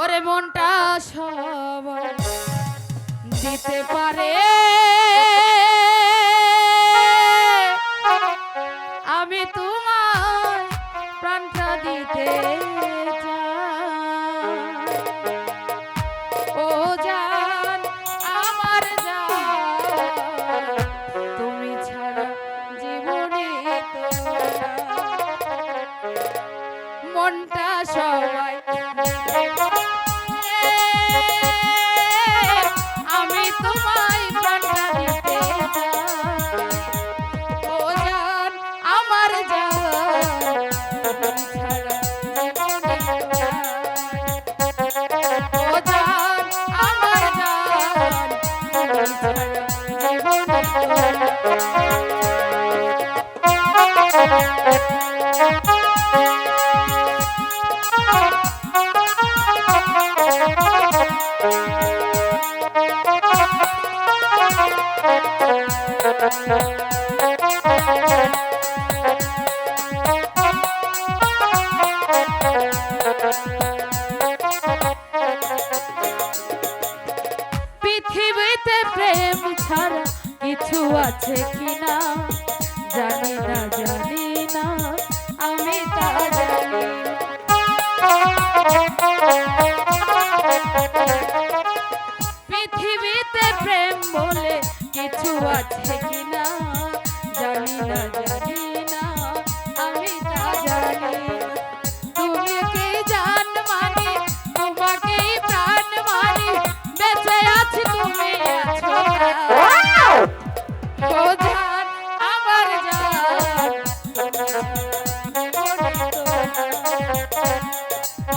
ওরে মনটা সব দিতে পারে আমি তোমার প্রাণটা দিতে। ও আমার তুমি মনটা সবাই পৃথিবীতে প্রেম ছাড়া কিছু আছে কিনা? জানি না জানি না, আমি তা জানি পৃথিবীতে প্রেম বলে কিছু আছে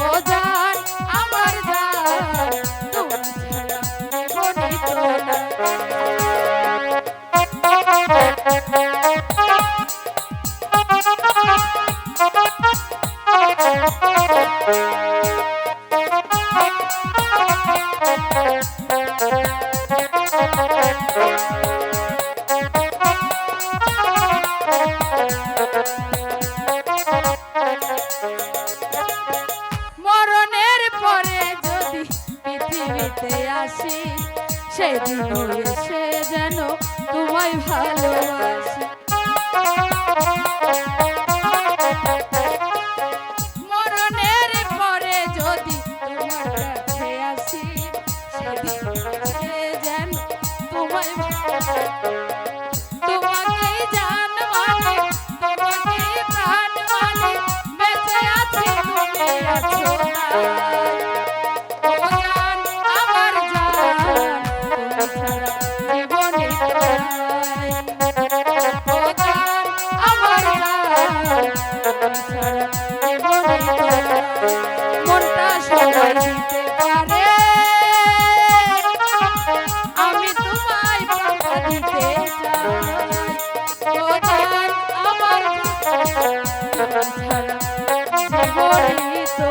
ও পৃথিবীতে আসি সেদিন এসে যেন তোমায় ভালোবাসি। মনটা সবাই দিতে পারে। আমি তোমায় পাতা দিতে আমার ছাড়া জীবনই তো